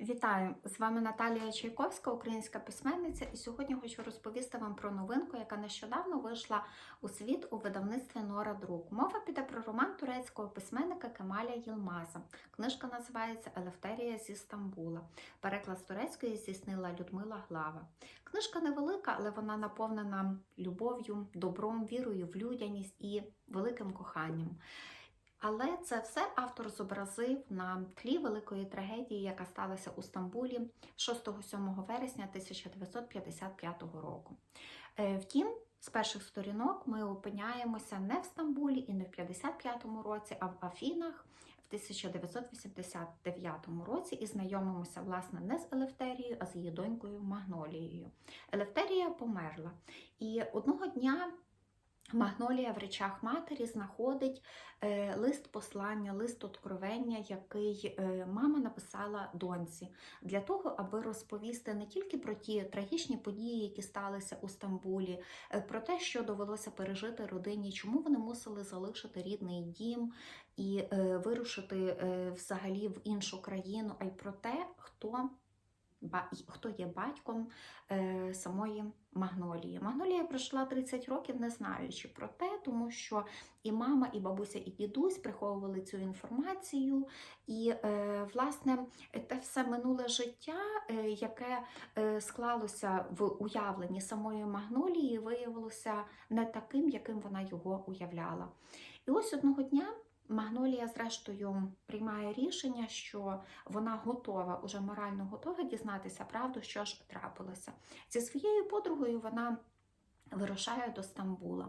Вітаю! З вами Наталія Чайковська, українська письменниця, і сьогодні хочу розповісти вам про новинку, яка нещодавно вийшла у світ у видавництві Нора Друк. Мова піде про роман турецького письменника Кемаля Єлмаза. Книжка називається Елефтерія зі Стамбула. Переклад турецької здійснила Людмила Глава. Книжка невелика, але вона наповнена любов'ю, добром, вірою в людяність і великим коханням. Але це все автор зобразив на тлі великої трагедії, яка сталася у Стамбулі 6-7 вересня 1955 року. Е, Втім, з перших сторінок ми опиняємося не в Стамбулі і не в 55-му році, а в Афінах в 1989 році і знайомимося власне не з Елефтерією, а з її донькою Магнолією. Елефтерія померла, і одного дня. Магнолія в речах матері знаходить е, лист послання, лист откровення, який е, мама написала доньці, для того, аби розповісти не тільки про ті трагічні події, які сталися у Стамбулі, е, про те, що довелося пережити родині, чому вони мусили залишити рідний дім і вирушити взагалі в іншу країну, а й про те, хто. Хто є батьком е, самої Магнолії? Магнолія пройшла 30 років, не знаючи про те, тому що і мама, і бабуся, і дідусь приховували цю інформацію. І, е, власне, те все минуле життя, е, яке склалося в уявленні самої Магнолії, виявилося не таким, яким вона його уявляла. І ось одного дня. Магнолія, зрештою, приймає рішення, що вона готова, уже морально готова дізнатися правду, що ж трапилося. Зі своєю подругою вона вирушає до Стамбула,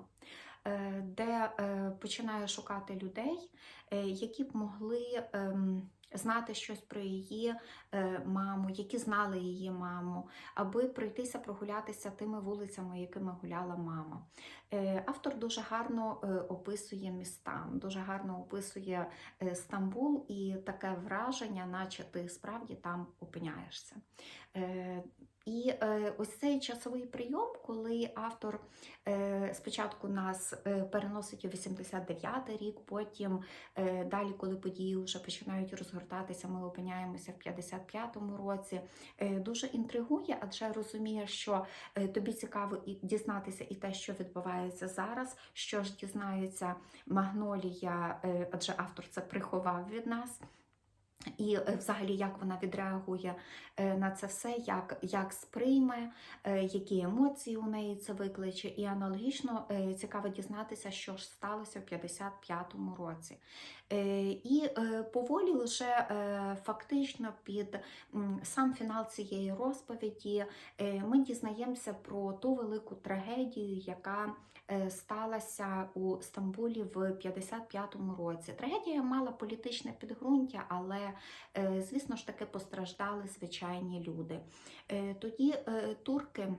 е, де е, починає шукати людей, е, які б могли ем, знати щось про її е, маму, які знали її маму, аби пройтися прогулятися тими вулицями, якими гуляла мама. Е, Автор дуже гарно е, описує міста, дуже гарно описує Стамбул і таке враження, наче ти справді там опиняєшся. І е, ось цей часовий прийом, коли автор е, спочатку нас е, переносить у 89-й рік, потім далі, коли події вже починають розгортатися, ми опиняємося в 55-му році. Дуже інтригує, адже розуміє, що тобі цікаво і дізнатися і те, що відбувається зараз, що ж дізнається Магнолія, адже автор це приховав від нас. І е, взагалі, як вона відреагує е, на це все, як, як сприйме, е, які емоції у неї це викличе, і аналогічно цікаво дізнатися, що ж сталося в 55-му році. І поволі вже е, фактично під сам фінал цієї розповіді ми дізнаємося про ту велику трагедію, яка сталася у Стамбулі в 55-му році. Трагедія мала політичне підґрунтя, але Е, Звісно ж таки постраждали звичайні люди. Е, Тоді е, турки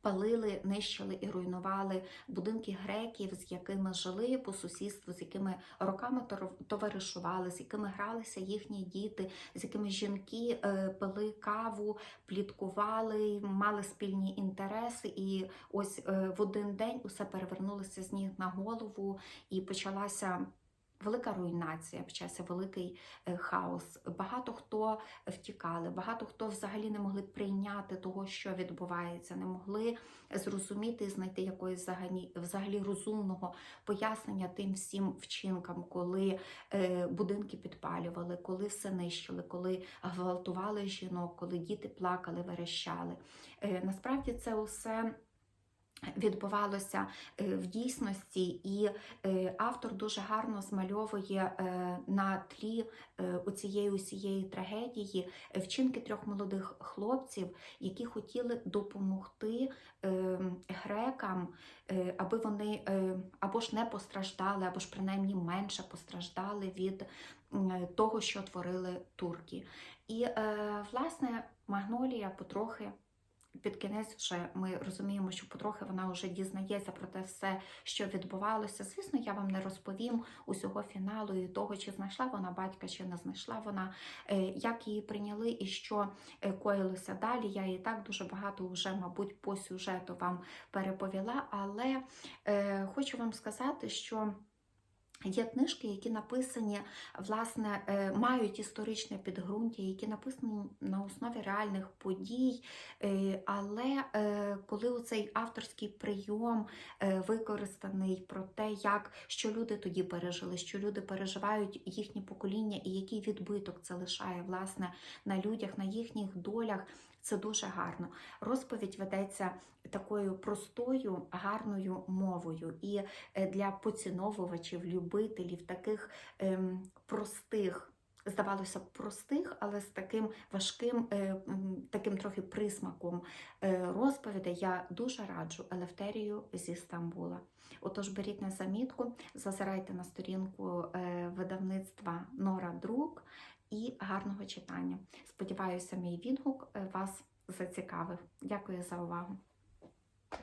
палили, нищили і руйнували будинки греків, з якими жили по сусідству, з якими роками товаришували, з якими гралися їхні діти, з якими жінки пили каву, пліткували, мали спільні інтереси. І ось в один день усе перевернулося з ніг на голову і почалася. Велика руйнація, почався великий е, хаос. Багато хто втікали, багато хто взагалі не могли прийняти того, що відбувається, не могли зрозуміти і знайти якоїсь взагалі, взагалі розумного пояснення тим всім вчинкам, коли е, будинки підпалювали, коли все нищили, коли гвалтували жінок, коли діти плакали, верещали. Е, насправді це усе. Відбувалося е, в дійсності, і е, автор дуже гарно змальовує е, на тлі у цієї усієї трагедії вчинки трьох молодих хлопців, які хотіли допомогти грекам, аби вони або ж не постраждали, або ж принаймні менше постраждали від того, що творили турки. І власне Магнолія потрохи під кінець вже ми розуміємо, що потрохи вона вже дізнається про те все, що відбувалося. Звісно, я вам не розповім усього фіналу і того, чи знайшла вона батька, чи не знайшла вона, е, як її прийняли і що е, коїлося далі. Я і так дуже багато вже, мабуть, по сюжету вам переповіла, але е, хочу вам сказати, що. Є книжки, які написані, власне, е, мають історичне підґрунтя, які написані на основі реальних подій. Е, Але е, коли цей авторський прийом використаний про те, як що люди тоді пережили, що люди переживають їхні покоління, і який відбиток це лишає власне на людях, на їхніх долях. Це дуже гарно. Розповідь ведеться такою простою, гарною мовою. І е, для поціновувачів, любителів таких ем, простих, здавалося б, простих, але з таким важким, е, таким трохи присмаком е, розповідей я дуже раджу Елефтерію зі Стамбула. Отож, беріть на замітку, зазирайте на сторінку видавництва Нора Друк і гарного читання. Сподіваюся, мій відгук е, вас зацікавив. Дякую за увагу.